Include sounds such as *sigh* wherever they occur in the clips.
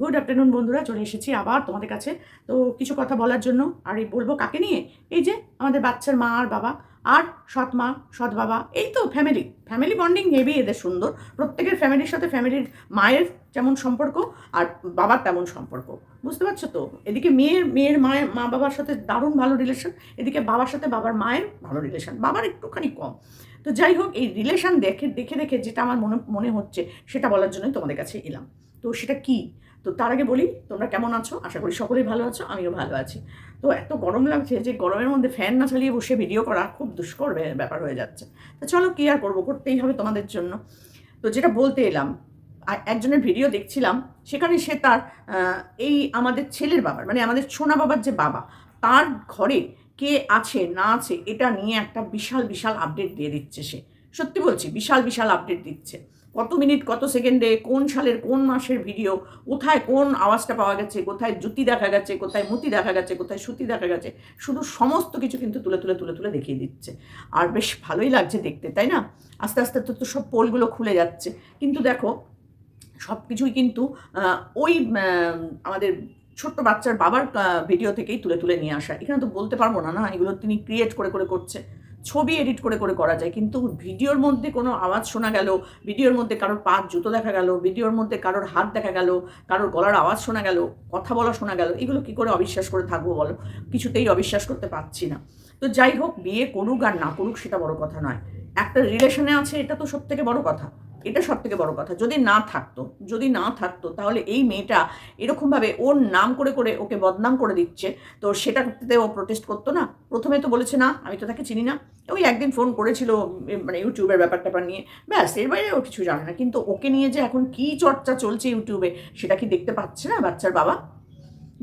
Good afternoon বন্ধুরা, চলে এসেছি আবার তোমাদের কাছে। তো কিছু কথা বলার জন্য, আর এই বলব কাকে নিয়ে? এই যে আমাদের বাচ্চার মা আর বাবা, আর সৎ মা, সৎ বাবা, এই তো ফ্যামিলি ফ্যামিলি বন্ডিং হেভি এদের সুন্দর। প্রত্যেকের ফ্যামিলির সাথে ফ্যামিলির মায়ের যেমন সম্পর্ক, আর বাবার তেমন সম্পর্ক। বুঝতে পারছ তো? এদিকে মেয়ের মেয়ের মায়ের, মা বাবার সাথে দারুণ ভালো রিলেশন এদিকে বাবার সাথে বাবার মায়ের ভালো রিলেশন বাবার একটুখানি কম। তো যাই হোক, এই রিলেশন দেখে দেখে দেখে যেটা আমার মনে মনে হচ্ছে, সেটা বলার জন্যই তোমাদের কাছে এলাম। তো সেটা কি? তো তার আগে বলি, তোমরা কেমন আছো? আশা করি সকলেই ভালো আছো, আমিও ভালো আছি। তো এত গরম লাগছে যে গরমের মধ্যে ফ্যান না চালিয়ে বসে ভিডিও করা খুব দুষ্কর ব্যাপার হয়ে যাচ্ছে। তো চলো কি আর করব? করতেই হবে তোমাদের জন্য। তো যেটা বলতে এলাম একজনের ভিডিও দেখছিলাম, সেখানে সে তার এই আমাদের ছেলের বাবার মানে আমাদের সোনা বাবার যে বাবা, তার ঘরে কে আছে, না আছে, এটা নিয়ে একটা বিশাল বিশাল আপডেট দিয়ে দিচ্ছে সে। সত্যি বলছি, বিশাল বিশাল আপডেট দিচ্ছে। কত মিনিট, কত সেকেন্ডে, কোন সালের কোন মাসের ভিডিও, কোথায় কোন আওয়াজটা পাওয়া গেছে, কোথায় জুতি দেখা গেছে, কোথায় মুতি দেখা গেছে, কোথায় সুতি দেখা গেছে, শুধু সমস্ত কিছু কিন্তু তুলে তুলে তুলে তুলে দেখিয়ে দিচ্ছে। আর বেশ ভালোই লাগছে দেখতে, তাই না? আস্তে আস্তে তো তো সব পোলগুলো খুলে যাচ্ছে। কিন্তু দেখো, সব কিছুই কিন্তু ওই আমাদের ছোট্ট বাচ্চার বাবার ভিডিও থেকেই তুলে তুলে নিয়ে আসা। এখানে তো বলতে পারব না না, এগুলো তিনি ক্রিয়েট করে করে করছে। ছবি এডিট করে করে করা যায়। কিন্তু ভিডিওর মধ্যে কোনো আওয়াজ শোনা গেল, ভিডিওর মধ্যে কারোর পা জুতো দেখা গেল, ভিডিওর মধ্যে কারোর হাত দেখা গেল, কারোর গলার আওয়াজ শোনা গেল, কথা বলা শোনা গেল, এগুলো কি করে অবিশ্বাস করে থাকব বলো? কিছুতেই অবিশ্বাস করতে পারছি না। তো যাই হোক, বিয়ে করুক আর না করুক সেটা বড় কথা নয়। একটা রিলেশনে আছে, এটা তো সব থেকে বড় কথা। এটা সব থেকে বড় কথা। যদি না থাকতো, যদি না থাকতো, তাহলে এই মেয়েটা এরকমভাবে ওর নাম করে করে ওকে বদনাম করে দিচ্ছে। তো সেটাতে ও প্রোটেস্ট করতো না। প্রথমে তো বলেছে, না, আমি তো তাকে চিনি না। ওই একদিন ফোন করেছিল মানে ইউটিউবের ব্যাপার ট্যাপার নিয়ে। ব্যাস, এর বাইরে ও কিছু জানে না। কিন্তু ওকে নিয়ে যে এখন কি চর্চা চলছে ইউটিউবে, সেটা কি দেখতে পাচ্ছে না বাচ্চার বাবা?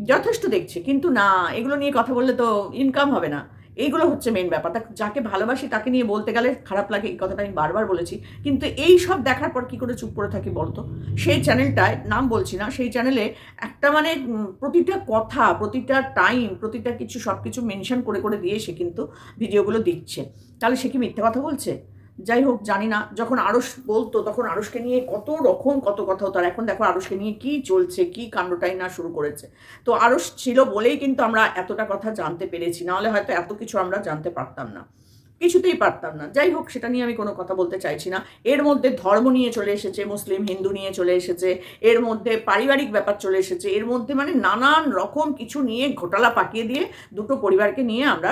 যথেষ্ট দেখছে। কিন্তু না, এগুলো নিয়ে কথা বললে তো ইনকাম হবে না। এইগুলো হচ্ছে মেন ব্যাপার। তা যাকে ভালোবাসি তাকে নিয়ে বলতে গেলে খারাপ লাগে, এই কথাটা আমি বারবার বলেছি। কিন্তু এই সব দেখার পর কি করে চুপ করে থাকি বলতো? সেই চ্যানেলটায় নাম বলছি না, সেই চ্যানেলে একটা মানে প্রতিটা কথা, প্রতিটা টাইম প্রতিটা কিছু সব কিছু মেনশন করে করে দিয়ে সে কিন্তু ভিডিওগুলো দিচ্ছে। তাহলে সে কি মিথ্যে কথা বলছে? যাই হোক জানি না। যখন আড়স বলতো, তখন আড়সকে নিয়ে কত রকম কত কথা হতো। আর এখন দেখো আড়সকে নিয়ে কি চলছে, কি কাণ্ডটাই না শুরু করেছে। তো আড়স ছিল বলেই কিন্তু আমরা এতটা কথা জানতে পেরেছি। নাহলে হয়তো এত কিছু আমরা জানতে পারতাম না। কিছুতেই পারতাম না। যাই হোক সেটা নিয়ে আমি কোনো কথা বলতে চাইছি না। এর মধ্যে ধর্ম নিয়ে চলে এসেছে, মুসলিম, হিন্দু নিয়ে চলে এসেছে, এর মধ্যে পারিবারিক ব্যাপার চলে এসেছে, এর মধ্যে মানে নানান রকম কিছু নিয়ে ঘোটালা পাকিয়ে দিয়ে দুটো পরিবারকে নিয়ে আমরা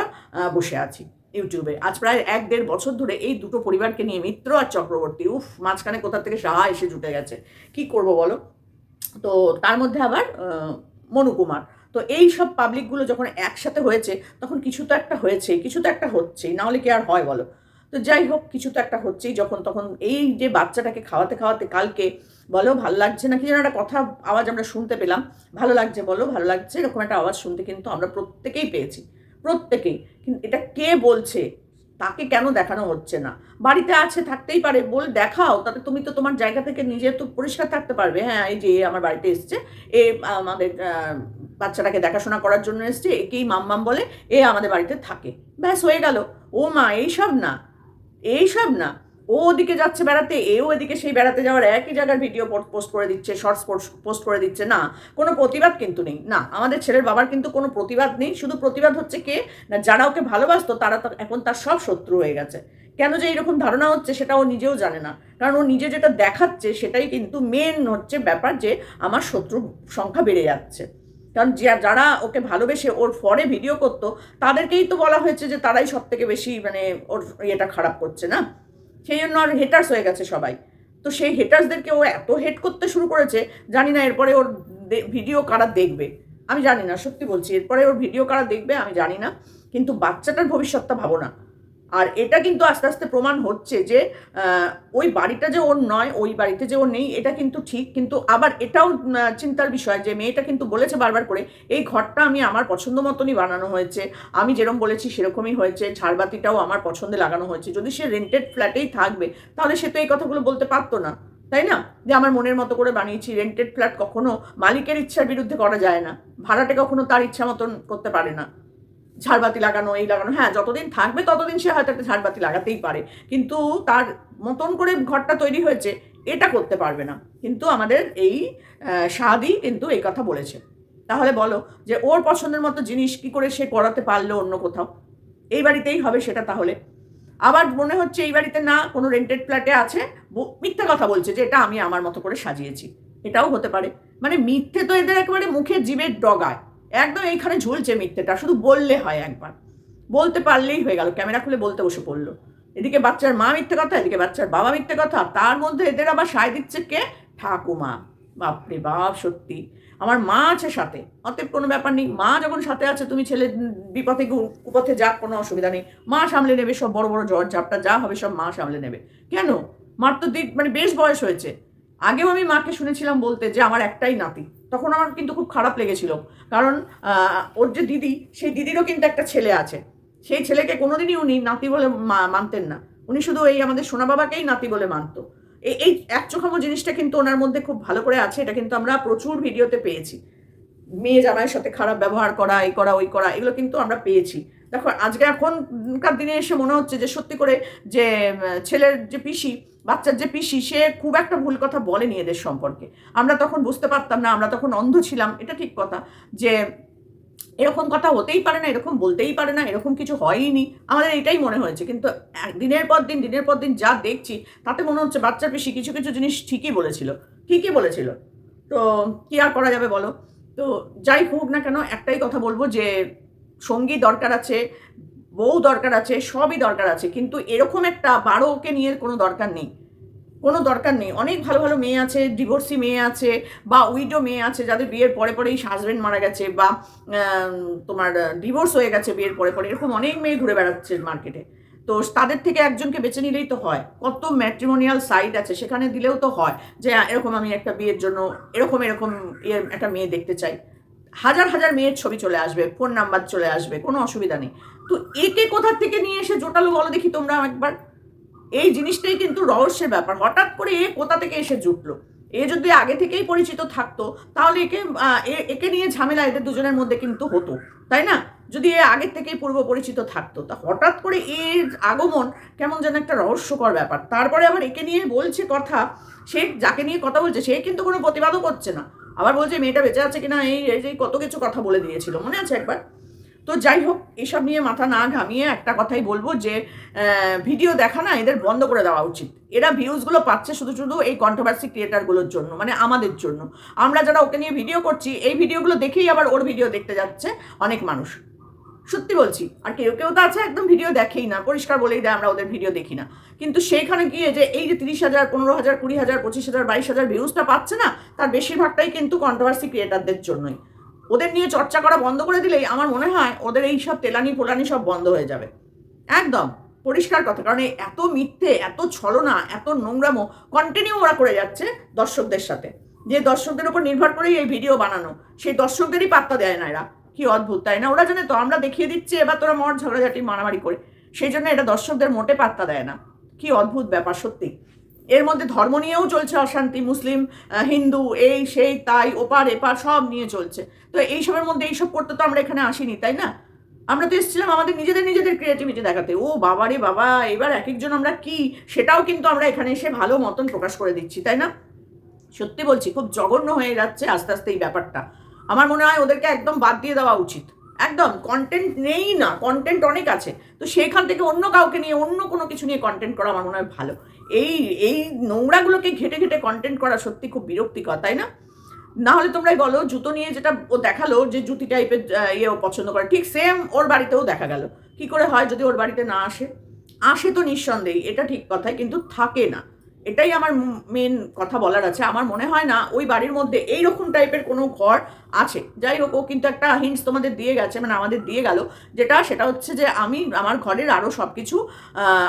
বসে আছি। ইউটিউবে। আজ প্রায় এক দেড় বছর ধরে এই দুটো পরিবারকে নিয়ে মিত্র আর চক্রবর্তী উফ মাঝখানে কোথা থেকে সাহা এসে জুটে গেছে। কি করব বলো? তো তার মধ্যে আবার আহ, মনু কুমার। তো এই সব পাবলিকগুলো যখন একসাথে হয়েছে তখন কিছু তো একটা হয়েছে কিছু তো একটা হচ্ছেই নাহলে কি আর হয় বলো? তো যাই হোক কিছু তো একটা হচ্ছেই যখন তখন এই যে বাচ্চাটাকে খাওয়াতে খাওয়াতে কালকে বলো ভালো লাগছে না কি যেন একটা কথা আওয়াজ আমরা শুনতে পেলাম। ভালো লাগছে বলো ভালো লাগছে এরকম একটা আওয়াজ শুনতে কিন্তু আমরা প্রত্যেকেই পেয়েছি। প্রত্যেকেই। কিন্তু এটা কে বলছে? তাকে কেন দেখানো হচ্ছে না? বাড়িতে আছে, থাকতেই পারে। বল, দেখাও। তাতে তুমি তো তোমার জায়গা থেকে নিজে তো পরিষ্কার থাকতে পারবে। হ্যাঁ এই যে আমার বাড়িতে এসছে। এ আমাদের বাচ্চাটাকে দেখাশোনা করার জন্য এসছে। একেই মাম্মাম বলে, এ আমাদের বাড়িতে থাকে। ব্যাস, হয়ে গেল। ও মা, এইসব না। এইসব না। ও ওদিকে যাচ্ছে বেড়াতে, এও এদিকে সেই বেড়াতে যাওয়ার একই জায়গার ভিডিও পোস্ট করে দিচ্ছে শর্টস পোস্ট করে দিচ্ছে। না, কোনো প্রতিবাদ কিন্তু নেই। না, আমাদের ছেলের বাবার কিন্তু কোনো প্রতিবাদ নেই। শুধু প্রতিবাদ হচ্ছে কে? না, যারা ওকে ভালোবাসতো, তারা এখন তার সব শত্রু হয়ে গেছে। কেন যে এরকম ধারণা হচ্ছে সেটা ও নিজেও জানে না। কারণ ও নিজে যেটা দেখাচ্ছে, সেটাই কিন্তু মেন হচ্ছে ব্যাপার যে আমার শত্রুর সংখ্যা বেড়ে যাচ্ছে। কারণ যারা ওকে ভালোবেসে ওর ফরে ভিডিও করতো, তাদেরকেই তো বলা হয়েছে যে তারাই সব থেকে বেশি মানে ওর ইয়েটা খারাপ করছে, না? সেই জন্য আর হেটার্স হয়ে গেছে সবাই। তো সেই হেটার্সদেরকে ও এত হেট করতে শুরু করেছে, জানি না এরপরে ওর ভিডিও কারা দেখবে। আমি জানি না, সত্যি বলছি, এরপরে ওর ভিডিও কারা দেখবে আমি জানি না, কিন্তু বাচ্চাটার ভবিষ্যৎটা ভাবো না। আর এটা কিন্তু আস্তে আস্তে প্রমাণ হচ্ছে যে ওই বাড়িটা যে ওর নয়, ওই বাড়িতে যে ওর নেই, এটা কিন্তু ঠিক। কিন্তু আবার এটাও চিন্তার বিষয় যে মেয়েটা কিন্তু বলেছে বারবার করে, এই ঘরটা আমি আমার পছন্দ মতনই বানানো হয়েছে। আমি যেরকম বলেছি সেরকমই হয়েছে। ঝাড়বাতিটাও আমার পছন্দে লাগানো হয়েছে। যদি সে রেন্টেড ফ্ল্যাটেই থাকবে, তাহলে সে তো এই কথাগুলো বলতে পারতো না। তাই না? যে আমার মনের মতো করে বানিয়েছি রেন্টেড ফ্ল্যাট কখনো মালিকের ইচ্ছার বিরুদ্ধে করা যায় না। ভাড়াটে কখনো তার ইচ্ছা মতন করতে পারে না। ঝাড়বাতি লাগানো, এই লাগানো হ্যাঁ যতদিন থাকবে ততদিন সে হয়তো একটা ঝাড়বাতি লাগাতেই পারে। কিন্তু তার মতন করে ঘরটা তৈরি হয়েছে, এটা করতে পারবে না। কিন্তু আমাদের এই সাদি কিন্তু এই কথা বলেছে। তাহলে বলো যে ওর পছন্দের মতো জিনিস কি করে সে করাতে পারল অন্য কোথাও? এই বাড়িতেই হবে সেটা তাহলে। আবার মনে হচ্ছে এই বাড়িতে না, কোনো রেন্টেড ফ্ল্যাটে আছে। মিথ্যা কথা বলছে যে এটা আমি আমার মতো করে সাজিয়েছি। এটাও হতে পারে। মানে মিথ্যে তো এদের একেবারে মুখে জীবের ডগায়। একদম এইখানে ঝুলছে মিথ্যেটা, শুধু বললে হয় একবার। বলতে পারলেই হয়ে গেল, ক্যামেরা খুলে বলতে বসে পড়ল। এদিকে বাচ্চার মা মিথ্যে কথা, এদিকে বাচ্চার বাবা মিথ্যে কথা তার মধ্যে এদের আবার সায় দিচ্ছে কে? ঠাকুমা। বাপরে বাপ, সত্যি। আমার মা আছে সাথে, অতএব কোনো ব্যাপার নেই। মা যখন সাথে আছে, তুমি ছেলে বিপথে কুপথে যাক, কোনো অসুবিধা নেই। মা সামলে নেবে, সব বড় বড় জ্বর ঝাপটা যা হবে, সব মা সামলে নেবে। কেন? মার তো দিক মানে বেশ বয়স হয়েছে। আগেও আমি মাকে শুনেছিলাম বলতে যে, আমার একটাই নাতি। তখন আমার কিন্তু খুব খারাপ লেগেছিল। কারণ ওর যে দিদি, সেই দিদিরও কিন্তু একটা ছেলে আছে। সেই ছেলেকে কোনোদিনই উনি নাতি বলে মানতেন না। উনি শুধু এই আমাদের সোনা বাবাকেই নাতি বলে মানতো। এই এই এক চোখামো জিনিসটা কিন্তু ওনার মধ্যে খুব ভালো করে আছে, এটা কিন্তু আমরা প্রচুর ভিডিওতে পেয়েছি। মেয়ে জামাইয়ের সাথে খারাপ ব্যবহার করা, এই করা, ওই করা, এগুলো কিন্তু আমরা পেয়েছি। দেখো, আজকে এখনকার দিনে এসে মনে হচ্ছে যে সত্যি করে যে, ছেলের যে পিসি বাচ্চার যে পিসি, সে খুব একটা ভুল কথা বলেনি এদের সম্পর্কে। আমরা তখন বুঝতে পারতাম না, আমরা তখন অন্ধ ছিলাম, এটা ঠিক কথা, যে এরকম কথা হতেই পারে না, এরকম বলতেই পারে না, এরকম কিছু হয়ইনি আমাদের এটাই মনে হয়েছে, কিন্তু দিনের পর দিন, দিনের পর দিন যা দেখছি, তাতে মনে হচ্ছে বাচ্চার পিসি কিছু কিছু জিনিস ঠিকই বলেছিল ঠিকই বলেছিল। তো কী আর করা যাবে বলো? তো যাই হোক না কেন, একটাই কথা বলব যে সঙ্গী দরকার আছে বউ দরকার আছে, সবই দরকার আছে, কিন্তু এরকম একটা বারো ওকে নিয়ে কোনো দরকার নেই। কোনো দরকার নেই। অনেক ভালো ভালো মেয়ে আছে ডিভোর্সি মেয়ে আছে, বা উইডো মেয়ে আছে, যাদের বিয়ের পরে পরেই হাজব্যান্ড মারা গেছে, বা তোমার ডিভোর্স হয়ে গেছে বিয়ের পরে পরে, এরকম অনেক মেয়ে ঘুরে বেড়াচ্ছে মার্কেটে তো তাদের থেকে একজনকে বেছে নিলেই তো হয়। কত ম্যাট্রিমোনিয়াল সাইট আছে, সেখানে দিলেও তো হয় যে, এরকম আমি একটা বিয়ের জন্য, এরকম এরকম ইয়ে একটা মেয়ে দেখতে চাই। হাজার হাজার মেয়ের ছবি চলে আসবে ফোন নাম্বার চলে আসবে, কোনো অসুবিধা নেই। তো একে কোথা থেকে নিয়ে এসে জোটালো বলো দেখি তোমরা একবার? এই জিনিসটাই কিন্তু রহস্যের ব্যাপার। হঠাৎ করে এ কোথা থেকে এসে জুটলো? এ যদি আগে থেকেই পরিচিত থাকতো, তাহলে একে একে নিয়ে ঝামেলা এদের দুজনের মধ্যে কিন্তু হতো, তাই না? যদি এ আগের থেকেই পূর্ব পরিচিত থাকতো, তা হঠাৎ করে এর আগমন কেমন যেন একটা রহস্যকর ব্যাপার। তারপরে আবার একে নিয়ে বলছে কথা, সে যাকে নিয়ে কথা বলছে, সে কিন্তু কোনো প্রতিবাদও করছে না। আবার বলছে মেয়েটা বেঁচে আছে কিনা? এই এই যে কত কিছু কথা বলে দিয়েছিল। মনে আছে একবার? তো যাই হোক, এসব নিয়ে মাথা না ঘামিয়ে একটা কথাই বলব যে ভিডিও দেখা না এদের বন্ধ করে দেওয়া উচিত। এরা ভিউজগুলো পাচ্ছে শুধু শুধু এই কন্ট্রোভার্সি ক্রিয়েটারগুলোর জন্য মানে আমাদের জন্য। আমরা যারা ওকে নিয়ে ভিডিও করছি, এই ভিডিওগুলো দেখেই আবার ওর ভিডিও দেখতে যাচ্ছে অনেক মানুষ। সত্যি বলছি, আর কেউ কেউ তো আছে একদম ভিডিও দেখেই না, পরিষ্কার বলেই দেয় আমরা ওদের ভিডিও দেখি না। কিন্তু সেইখানে গিয়ে যে এই যে তিরিশ হাজার, পনেরো হাজার, কুড়ি হাজার, পঁচিশ হাজার, বাইশ হাজার ভিউজটা পাচ্ছে না, তার বেশিরভাগটাই কিন্তু কন্ট্রোভার্সি ক্রিয়েটারদের জন্যই। ওদের নিয়ে চর্চা করা বন্ধ করে দিলেই আমার মনে হয় ওদের এই সব তেলানি পোলানি সব বন্ধ হয়ে যাবে। একদম, পরিষ্কার কথা, কারণ এত মিথ্যে, এত ছলনা, এত নোংরামো কন্টিনিউ ওরা করে যাচ্ছে দর্শকদের সাথে। যে দর্শকদের উপর নির্ভর করেই এই ভিডিও বানানো, সেই দর্শকদেরই পাত্তা দেয় না এরা। কি অদ্ভুত, তাই না? ওরা জানে তো, আমরা দেখিয়ে দিচ্ছি, এবার তোরা মর, ঝগড়াঝাটি, মারামারি করে। সেই জন্য এটা দর্শকদের মোটে পাত্তা দেয় না। কি অদ্ভুত ব্যাপার, সত্যি। এর মধ্যে ধর্ম নিয়েও চলছে অশান্তি, মুসলিম হিন্দু, এই, সেই, তাই, ওপার, এপার, সব নিয়ে চলছে। তো এইসবের মধ্যে এইসব করতে তো আমরা এখানে আসিনি, তাই না? আমরা তো এসেছিলাম আমাদের নিজেদের নিজেদের ক্রিয়েটিভিটি দেখাতে। ও বাবা রে বাবা, এবার এক একজন আমরা কি? সেটাও কিন্তু আমরা এখানে এসে ভালো মতন প্রকাশ করে দিচ্ছি, তাই না? সত্যি বলছি, খুব জঘন্য হয়ে যাচ্ছে আস্তে আস্তে এই ব্যাপারটা। আমার মনে হয় ওদেরকে একদম বাদ দিয়ে দেওয়া উচিত। একদম কন্টেন্ট নেই না কন্টেন্ট অনেক আছে। তো সেখান থেকে অন্য কাউকে নিয়ে, অন্য কোনো কিছু নিয়ে কন্টেন্ট করা আমার মনে হয় ভালো। এই এই নোংরাগুলোকে ঘেটে ঘেটে কন্টেন্ট করা সত্যি খুব বিরক্তিকর, তাই না? না হলে তোমরাই বলো, জুতো নিয়ে যেটা ও দেখাল যে জুতি টাইপের ইয়ে ও পছন্দ করে, ঠিক সেম ওর বাড়িতেও দেখা গেল। কি করে হয় যদি ওর বাড়িতে না আসে? আসে তো নিঃসন্দেহে, এটা ঠিক কথাই, কিন্তু থাকে না। এটাই আমার মেন কথা বলার আছে। আমার মনে হয় না ওই বাড়ির মধ্যে এই রকম টাইপের কোনো ঘর আছে। যাই হোক, ও কিন্তু একটা হিন্টস তোমাদের দিয়ে গেছে মানে আমাদের দিয়ে গেল। যেটা, সেটা হচ্ছে যে আমি, আমার ঘরের আরও সব কিছু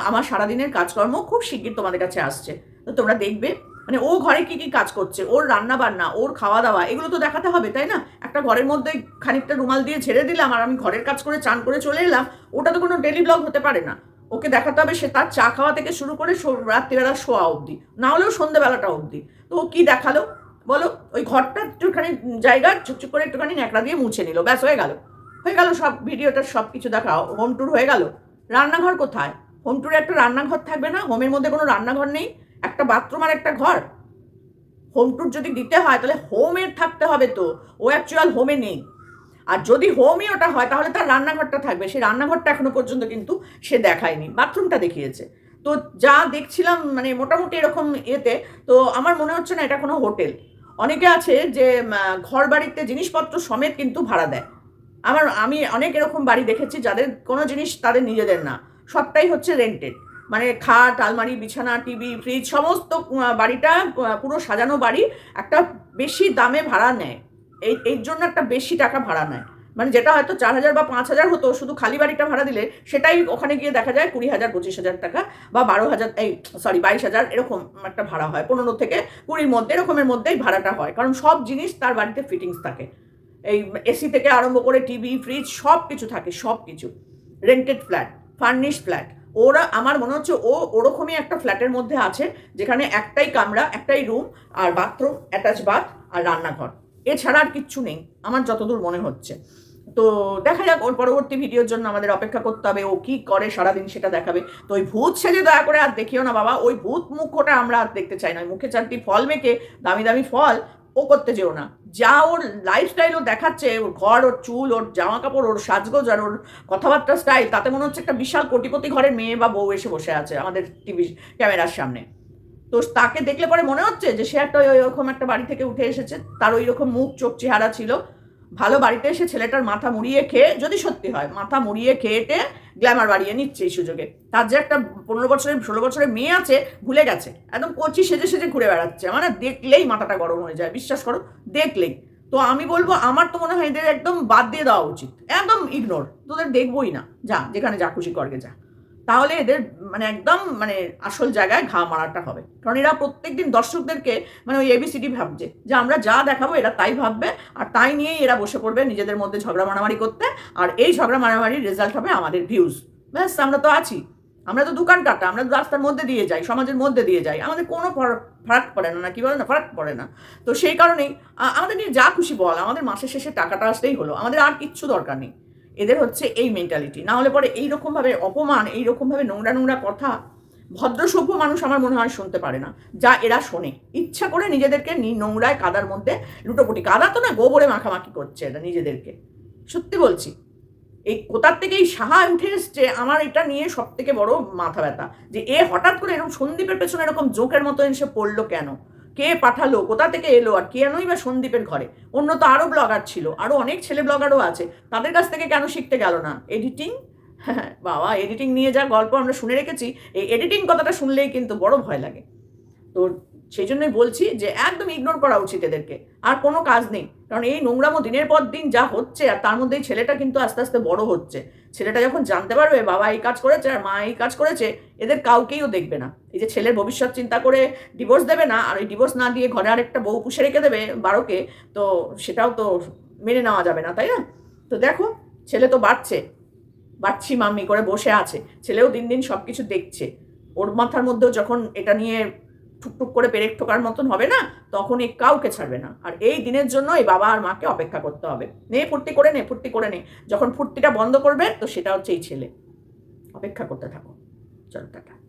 আমার সারাদিনের কাজকর্ম খুব শিগগির তোমাদের কাছে আসছে। তো তোমরা দেখবে মানে ও ঘরে কি কি কাজ করছে, ওর রান্না বান্না ওর খাওয়া দাওয়া এগুলো তো দেখাতে হবে, তাই না? একটা ঘরের মধ্যে খানিকটা রুমাল দিয়ে ছেড়ে দিলাম, আর আমি ঘরের কাজ করে, চান করে চলে এলাম, ওটা তো কোনো ডেলি ব্লগ হতে পারে না। ওকে দেখাতে হবে, সে তার চা খাওয়া থেকে শুরু করে রাত্রিবেলা শোয়া অবধি। না হলেও সন্ধেবেলাটা অবধি। তো ও কী দেখাল? বলো, ওই ঘরটা একটুখানি জায়গা চুপচুপ করে একটুখানি ন্যাকড়া দিয়ে মুছে নিল, ব্যাস, হয়ে গেল। হয়ে গেল সব ভিডিওটা, সব কিছু দেখা হোম ট্যুর হয়ে গেল। রান্নাঘর কোথায়? হোম ট্যুরে একটা রান্নাঘর থাকবে না? হোমের মধ্যে কোনো রান্নাঘর নেই? একটা বাথরুম আর একটা ঘর? হোম ট্যুর যদি দিতে হয়, তাহলে হোমের থাকতে হবে তো। ও অ্যাকচুয়াল হোমে নেই। আর যদি হোমই ওটা হয়, তাহলে তার রান্নাঘরটা থাকবে। সেই রান্নাঘরটা এখনও পর্যন্ত কিন্তু সে দেখায়নি। বাথরুমটা দেখিয়েছে। তো যা দেখছিলাম মানে মোটামুটি এরকম ইয়েতে, তো আমার মনে হচ্ছে না এটা কোনো হোটেল। অনেকে আছে যে ঘর বাড়িতে জিনিসপত্র সমেত কিন্তু ভাড়া দেয়। আমার, আমি অনেক এরকম বাড়ি দেখেছি, যাদের কোনো জিনিস তাদের নিজেদের না। সবটাই হচ্ছে রেন্টেড মানে খাট, আলমারি, বিছানা, টিভি ফ্রিজ সমস্ত বাড়িটা পুরো সাজানো বাড়ি একটা বেশি দামে ভাড়া নেয়। এই, এর জন্য একটা বেশি টাকা ভাড়া নেয়। মানে যেটা হয়তো চার হাজার বা পাঁচ হাজার হতো, শুধু খালি বাড়িটা ভাড়া দিলে সেটাই ওখানে গিয়ে দেখা যায় কুড়ি হাজার, পঁচিশ হাজার টাকা বা বারো হাজার, এই সরি বাইশ হাজার এরকম একটা ভাড়া হয়। পনেরো থেকে কুড়ির মধ্যে, এরকমের মধ্যেই ভাড়াটা হয়। কারণ সব জিনিস তার বাড়িতে ফিটিংস থাকে। এই এসি থেকে আরম্ভ করে টিভি ফ্রিজ সব কিছু থাকে, সব কিছু। রেন্টেড ফ্ল্যাট ফার্নিশ ফ্ল্যাট ওরা, আমার মনে হচ্ছে ও ওরকমই একটা ফ্ল্যাটের মধ্যে আছে, যেখানে একটাই কামরা, একটাই রুম আর বাথরুম অ্যাটাচ বাথ আর রান্নাঘর। এছাড়া আর কিচ্ছু নেই, আমার যতদূর মনে হচ্ছে। তো দেখা যাক, ওর পরবর্তী ভিডিওর জন্য আমাদের অপেক্ষা করতে হবে, ও কি করে সারাদিন সেটা দেখাবে। তো ওই ভূত সেজে দয়া করে আর দেখিও না বাবা, ওই ভূত মুখটা আমরা আর দেখতে চাই না মুখে চারটি ফল মেখে, দামি দামি ফল, ও করতে যেও না। যা ওর লাইফস্টাইল ও দেখাচ্ছে, ওর ঘর, ওর চুল, ওর জামা কাপড়, ওর সাজগোজ আর ওর কথাবার্তা স্টাইল তাতে মনে হচ্ছে একটা বিশাল কোটিপতি ঘরের মেয়ে বা বউ এসে বসে আছে আমাদের টিভি ক্যামেরার সামনে। তো তাকে দেখলে পরে মনে হচ্ছে যে সে একটা ওই রকম একটা বাড়ি থেকে উঠে এসেছে। তার ওই রকম মুখ, চোখ, চেহারা ছিল। ভালো বাড়িতে এসে ছেলেটার মাথা মুড়িয়ে খেয়ে, যদি সত্যি হয়, মাথা মুড়িয়ে খেয়েটে গ্ল্যামার বাড়িয়ে নিচ্ছে এই সুযোগে। তার যে একটা পনেরো বছরের, ষোলো বছরের মেয়ে আছে, ভুলে গেছে। একদম কচি সেজে সেজে ঘুরে বেড়াচ্ছে। মানে দেখলেই মাথাটা গরম হয়ে যায়, বিশ্বাস করো, দেখলেই। তো আমি বলব, আমার তো মনে হয় এদের একদম বাদ দিয়ে দেওয়া উচিত। একদম ইগনোর তোদের দেখবোই না। যা, যেখানে যা খুশি করগে যা। তাহলে এদের মানে একদম মানে আসল জায়গায় ঘা মারাটা হবে। কারণ এরা প্রত্যেকদিন দর্শকদেরকে মানে ওই এবিসিডি ভাবছে যে আমরা যা দেখাবো এরা তাই ভাববে আর তাই নিয়েই এরা বসে পড়বে নিজেদের মধ্যে ঝগড়া মারামারি করতে আর এই ঝগড়া মারামারির রেজাল্ট হবে আমাদের ভিউজ ব্যাস, আমরা তো আছি। আমরা তো দোকান কাটা, আমরা তো রাস্তার মধ্যে দিয়ে যাই, সমাজের মধ্যে দিয়ে যাই। আমাদের কোনো ফর- ফারাক পড়ে না না কি বলে না, ফারাক পড়ে না। তো সেই কারণেই আমাদের নিয়ে যা খুশি বল, আমাদের মাসের শেষে টাকাটা আসতেই হলো। আমাদের আর কিচ্ছু দরকার নেই। এদের হচ্ছে এই মেন্টালিটি না হলে পরে এইরকমভাবে অপমান, এইরকমভাবে নোংরা নোংরা কথা ভদ্র সভ্য মানুষ আমার মনে হয় শুনতে পারে না। যা এরা শোনে। ইচ্ছা করে নিজেদেরকে নোংরায় কাদার মধ্যে লুটোপুটি। কাদা তো না, গোবরে মাখামাখি করছে এটা নিজেদেরকে। সত্যি বলছি। এই কোথার থেকে এই সাহা উঠে এসছে, আমার এটা নিয়ে সব থেকে বড় মাথা ব্যথা। যে এ হঠাৎ করে এরকম সন্দীপের পেছনে এরকম জোকের মতো এসে পড়ল কেন? কে পাঠালো, কোথা থেকে এলো, আর কেনই বা সন্দীপের ঘরে? অন্য তো আরও ব্লগার ছিল আরও অনেক ছেলে ব্লগারও আছে। তাদের কাছ থেকে কেন শিখতে গেল না? এডিটিং হ্যাঁ *laughs* বাবা এডিটিং নিয়ে যা গল্প আমরা শুনে রেখেছি, এই এডিটিং কথাটা শুনলেই কিন্তু বড় ভয় লাগে। তো সেই জন্যই বলছি যে একদম ইগনোর করা উচিত এদেরকে। আর কোনো কাজ নেই। কারণ এই নোংরামো দিনের পর দিন যা হচ্ছে, আর তার মধ্যে এই ছেলেটা কিন্তু আস্তে আস্তে বড় হচ্ছে। ছেলেটা যখন জানতে পারবে, বাবা এই কাজ করেছে আর মা এই কাজ করেছে এদের কাউকেইও দেখবে না। এই যে ছেলের ভবিষ্যৎ চিন্তা করে ডিভোর্স দেবে না, আর ওই ডিভোর্স না দিয়ে ঘরে আরেকটা বউ পুষে রেখে দেবে বারোকে, তো সেটাও তো মেনে নেওয়া যাবে না, তাই না? তো দেখো, ছেলে তো বাড়ছে। বাড়ছি মাম্মি করে বসে আছে। ছেলেও দিন দিন সব কিছু দেখছে। ওর মাথার মধ্যেও যখন এটা নিয়ে টুকটুক করে পেরেক ঠোকার মতন হবে না, তখন এই কাউকে ছাড়বে না। আর এই দিনের জন্য এই বাবা আর মাকে অপেক্ষা করতে হবে। নে ফুর্তি করে নে, ফুর্তি করে নে। যখন ফুর্তিটা বন্ধ করবে, তো সেটা হচ্ছে এই ছেলে। অপেক্ষা করতে থাকো। চলো, টাটা।